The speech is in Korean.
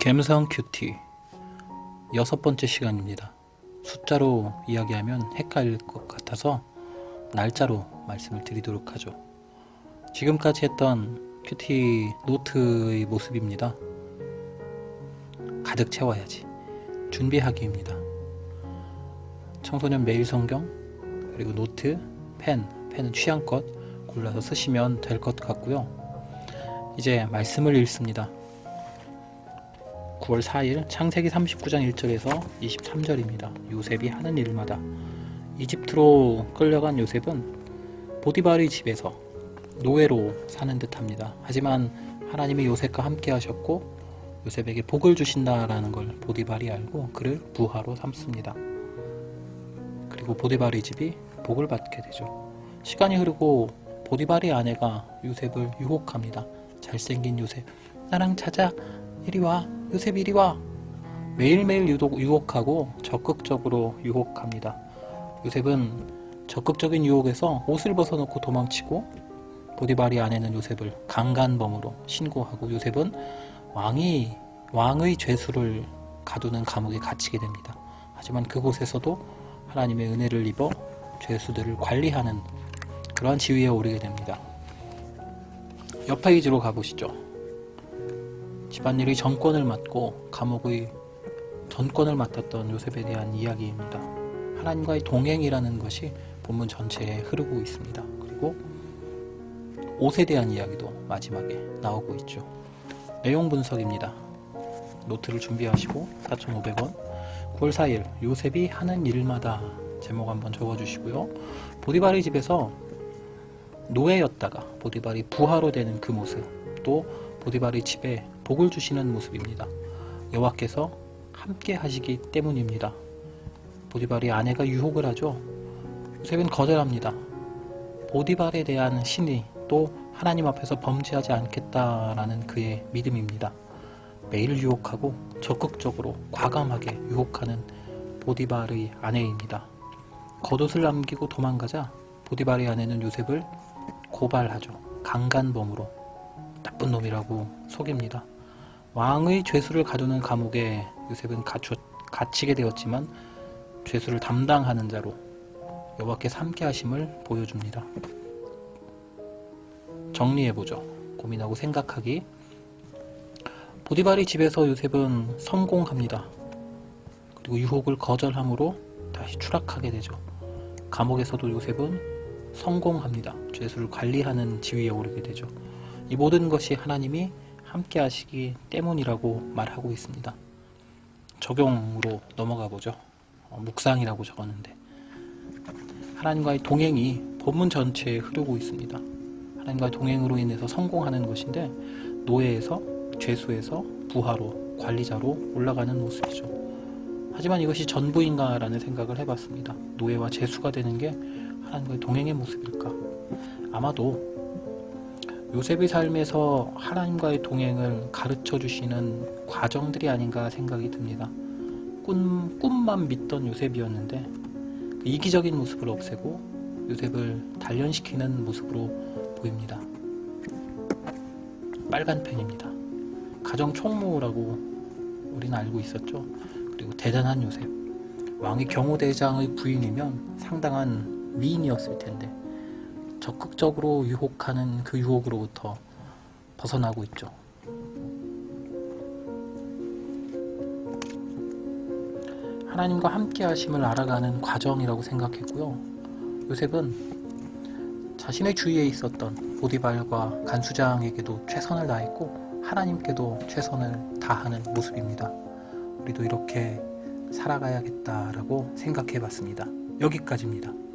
갬성 큐티 여섯 번째 시간입니다. 숫자로 이야기하면 헷갈릴 것 같아서 날짜로 말씀을 드리도록 하죠. 지금까지 했던 큐티 노트의 모습입니다. 가득 채워야지. 준비하기입니다. 청소년 매일 성경 그리고 노트, 펜, 펜은 취향껏 골라서 쓰시면 될 것 같고요. 이제 말씀을 읽습니다. 9월 4일 창세기 39장 1절에서 23절입니다. 요셉이 하는 일마다 이집트로 끌려간 요셉은 보디발의 집에서 노예로 사는 듯합니다. 하지만 하나님이 요셉과 함께 하셨고 요셉에게 복을 주신다라는 걸 보디발이 알고 그를 부하로 삼습니다. 그리고 보디발의 집이 복을 받게 되죠. 시간이 흐르고 보디발의 아내가 요셉을 유혹합니다. 잘생긴 요셉, 나랑 자자, 이리 와, 요셉 이리 와. 매일매일 유독 유혹하고 적극적으로 유혹합니다. 요셉은 적극적인 유혹에서 옷을 벗어놓고 도망치고 보디발이 아내는 요셉을 강간범으로 신고하고 요셉은 왕이 왕의 죄수를 가두는 감옥에 갇히게 됩니다. 하지만 그곳에서도 하나님의 은혜를 입어 죄수들을 관리하는 그러한 지위에 오르게 됩니다. 옆 페이지로 가보시죠. 집안일의 전권을 맡고 감옥의 전권을 맡았던 요셉에 대한 이야기입니다. 하나님과의 동행이라는 것이 본문 전체에 흐르고 있습니다. 그리고 옷에 대한 이야기도 마지막에 나오고 있죠. 내용 분석입니다. 노트를 준비하시고 4,500원 9월 4일 요셉이 하는 일마다 제목 한번 적어주시고요. 보디발의 집에서 노예였다가 보디발이 부하로 되는 그 모습 또 보디발의 집에 복을 주시는 모습입니다. 여호와께서 함께 하시기 때문입니다. 보디발이 아내가 유혹을 하죠. 요셉은 거절합니다. 보디발에 대한 신이 또 하나님 앞에서 범죄하지 않겠다라는 그의 믿음입니다. 매일 유혹하고 적극적으로 과감하게 유혹하는 보디발의 아내입니다. 겉옷을 남기고 도망가자 보디발의 아내는 요셉을 고발하죠. 강간범으로 나쁜 놈이라고 속입니다. 왕의 죄수를 가두는 감옥에 요셉은 갇혀, 갇히게 되었지만 죄수를 담당하는 자로 여호와께서 함께 하심을 보여줍니다. 정리해보죠. 고민하고 생각하기. 보디발의 집에서 요셉은 성공합니다. 그리고 유혹을 거절함으로 다시 추락하게 되죠. 감옥에서도 요셉은 성공합니다. 죄수를 관리하는 지위에 오르게 되죠. 이 모든 것이 하나님이 함께 하시기 때문이라고 말하고 있습니다. 적용으로 넘어가 보죠. 어, 묵상이라고 적었는데 하나님과의 동행이 본문 전체에 흐르고 있습니다. 하나님과의 동행으로 인해서 성공하는 것인데 노예에서 죄수에서 부하로 관리자로 올라가는 모습이죠. 하지만 이것이 전부인가라는 생각을 해봤습니다. 노예와 죄수가 되는 게 하나님과의 동행의 모습일까? 아마도 요셉의 삶에서 하나님과의 동행을 가르쳐 주시는 과정들이 아닌가 생각이 듭니다. 꿈, 꿈만 믿던 요셉이었는데 그 이기적인 모습을 없애고 요셉을 단련시키는 모습으로 보입니다. 빨간 펜입니다. 가정 총무라고 우리는 알고 있었죠. 그리고 대단한 요셉. 왕의 경호대장의 부인이면 상당한 미인이었을 텐데 적극적으로 유혹하는 그 유혹으로부터 벗어나고 있죠. 하나님과 함께 하심을 알아가는 과정이라고 생각했고요. 요셉은 자신의 주위에 있었던 보디발과 간수장에게도 최선을 다했고 하나님께도 최선을 다하는 모습입니다. 우리도 이렇게 살아가야겠다라고 생각해 봤습니다. 여기까지입니다.